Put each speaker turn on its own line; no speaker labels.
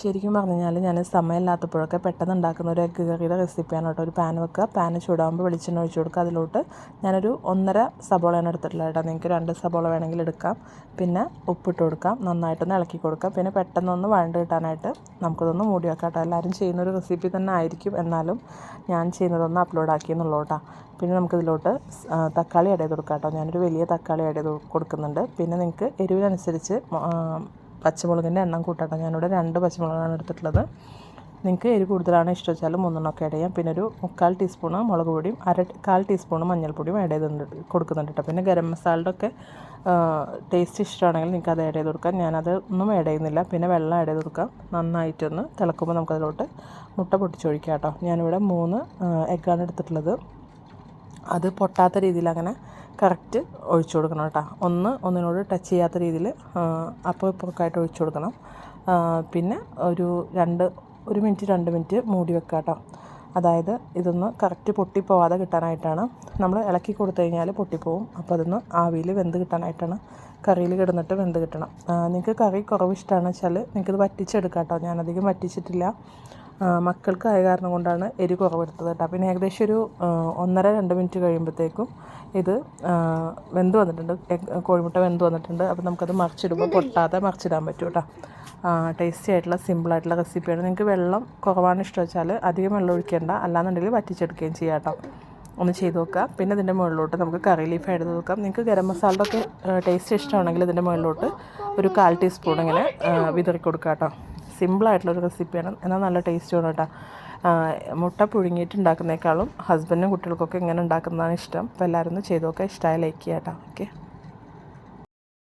ശരിക്കും പറഞ്ഞു കഴിഞ്ഞാൽ ഞാൻ സമയമില്ലാത്തപ്പോഴൊക്കെ പെട്ടെന്ന് ഉണ്ടാക്കുന്ന ഒരു എഗ്ഗ് കറിയുടെ റെസിപ്പിയാണ് കേട്ടോ. ഒരു പാൻ വെക്കുക. പാൻ ചൂടാകുമ്പോൾ വെളിച്ചെണ്ണ ഒഴിച്ച് കൊടുക്കുക. അതിലോട്ട് ഞാനൊരു ഒന്നര സബോളയാണ് എടുത്തിട്ടുള്ളത് കേട്ടോ. നിങ്ങൾക്ക് രണ്ട് സബോള വേണമെങ്കിൽ എടുക്കാം. പിന്നെ ഉപ്പിട്ട് കൊടുക്കാം. നന്നായിട്ടൊന്ന് ഇളക്കി കൊടുക്കാം. പിന്നെ പെട്ടെന്നൊന്ന് വഴണ്ട് കിട്ടാനായിട്ട് നമുക്കതൊന്ന് മൂടി വെക്കാം കേട്ടോ. എല്ലാവരും ചെയ്യുന്ന ഒരു റെസിപ്പി തന്നെ ആയിരിക്കും. എന്നാലും ഞാൻ ചെയ്യുന്നതൊന്ന് അപ്ലോഡ് ആക്കിയെന്നുള്ളൂ കേട്ടോ. പിന്നെ നമുക്കിതിലോട്ട് തക്കാളി ഇടയിൽ കൊടുക്കാം കേട്ടോ. ഞാനൊരു വലിയ തക്കാളി ഇടയിൽ കൊടുക്കുന്നുണ്ട്. പിന്നെ നിങ്ങൾക്ക് എരിവിനനുസരിച്ച് പച്ചമുളകിന്റെ എണ്ണം കൂട്ടാട്ടോ. ഞാനിവിടെ രണ്ട് പച്ചമുളകാണ് എടുത്തിട്ടുള്ളത്. നിങ്ങൾക്ക് എരി കൂടുതലാണ് ഇഷ്ടം വെച്ചാൽ മൂന്നെണ്ണമൊക്കെ ആഡ് ചെയ്യാം. പിന്നെ ഒരു മുക്കാൽ ടീസ്പൂണ് മുളക് പൊടിയും അര കാൽ ടീസ്പൂണ് മഞ്ഞൾപ്പൊടിയും ആഡ് ചെയ്തിട്ടുണ്ട് കൊടുക്കുന്നുണ്ട് കേട്ടോ പിന്നെ ഗരം മസാലയുടെ ഒക്കെ ടേസ്റ്റ് ഇഷ്ടമാണെങ്കിൽ നിങ്ങൾക്ക് അത് ആഡ് ചെയ്ത് കൊടുക്കാം. ഞാനത് ഒന്നും ആഡ് ചെയ്യുന്നില്ല. പിന്നെ വെള്ളം ആഡ് ചെയ്ത് കൊടുക്കാം. നന്നായിട്ടൊന്ന് തിളക്കുമ്പോൾ നമുക്കതിലോട്ട് മുട്ട പൊട്ടിച്ചൊഴിക്കാം കേട്ടോ ഞാനിവിടെ മൂന്ന് എഗ്ഗാണ് എടുത്തിട്ടുള്ളത്. അത് പൊട്ടാത്ത രീതിയിൽ അങ്ങനെ കറക്റ്റ് ഒഴിച്ചു കൊടുക്കണം കേട്ടോ. ഒന്ന് ഒന്നിനോട് ടച്ച് ചെയ്യാത്ത രീതിയിൽ അപ്പോൾ ഇപ്പൊക്കെ ആയിട്ട് ഒഴിച്ചു കൊടുക്കണം. പിന്നെ ഒരു രണ്ട് ഒരു മിനിറ്റ് രണ്ട് മിനിറ്റ് മൂടി വെക്കുക കേട്ടോ. അതായത് ഇതൊന്ന് കറക്റ്റ് പൊട്ടിപ്പോവാതെ കിട്ടാനായിട്ടാണ്. നമ്മൾ ഇളക്കി കൊടുത്തു കഴിഞ്ഞാൽ പൊട്ടിപ്പോവും. അപ്പോൾ അതൊന്ന് ആവിയിൽ വെന്ത് കിട്ടാനായിട്ടാണ്. കറിയിൽ കിടന്നിട്ട് വെന്ത് കിട്ടണം. നിങ്ങൾക്ക് കറി കുറവ് ഇഷ്ടമാണെന്ന് വെച്ചാൽ നിങ്ങൾക്കിത് വറ്റിച്ചെടുക്കാം കേട്ടോ. ഞാനധികം വറ്റിച്ചിട്ടില്ല. മക്കൾക്ക് ആയ കാരണം കൊണ്ടാണ് എരി കുറവെടുത്തത് കേട്ടോ. പിന്നെ ഏകദേശം ഒരു ഒന്നര രണ്ട് മിനിറ്റ് കഴിയുമ്പോഴത്തേക്കും ഇത് വെന്ത് വന്നിട്ടുണ്ട്. കോഴിമുട്ട വെന്ത് വന്നിട്ടുണ്ട്. അപ്പോൾ നമുക്കത് മറിച്ചിടുമ്പോൾ പൊട്ടാതെ മറിച്ചിടാൻ പറ്റും കേട്ടോ. ടേസ്റ്റി ആയിട്ടുള്ള സിമ്പിളായിട്ടുള്ള റെസിപ്പിയാണ് നിങ്ങൾക്ക് വെള്ളം കുറവാണ് ഇഷ്ടം വെച്ചാൽ അധികം വെള്ളം ഒഴിക്കേണ്ട. അല്ലാന്നുണ്ടെങ്കിൽ വറ്റിച്ചെടുക്കുകയും ചെയ്യാം കേട്ടോ. ഒന്ന് ചെയ്ത് നോക്കുക. പിന്നെ ഇതിന്റെ മുകളിലോട്ട് നമുക്ക് കറി ലീഫ് എടുത്ത് നോക്കാം. നിങ്ങൾക്ക് ഗരം മസാലയുടെ ഒക്കെ ടേസ്റ്റ് ഇഷ്ടമാണെങ്കിൽ ഇതിന്റെ മുകളിലോട്ട് ഒരു കാൽ ടീസ്പൂൺ ഇങ്ങനെ വിതറി കൊടുക്കാം കേട്ടോ. സിമ്പിളായിട്ടുള്ളൊരു റെസിപ്പിയാണ്. എന്നാൽ നല്ല ടേസ്റ്റുമാണ് കേട്ടോ. മുട്ട പുഴുങ്ങിയിട്ട് ഉണ്ടാക്കുന്നേക്കാളും ഹസ്ബൻഡിനും കുട്ടികൾക്കൊക്കെ ഇങ്ങനെ ഉണ്ടാക്കുന്നതാണ് ഇഷ്ടം. അപ്പോൾ എല്ലാവരും ഒന്ന് ചെയ്ത് നോക്കുക. ഇഷ്ടമായ ലൈക്ക് ചെയ്യാം കേട്ടോ. ഓക്കെ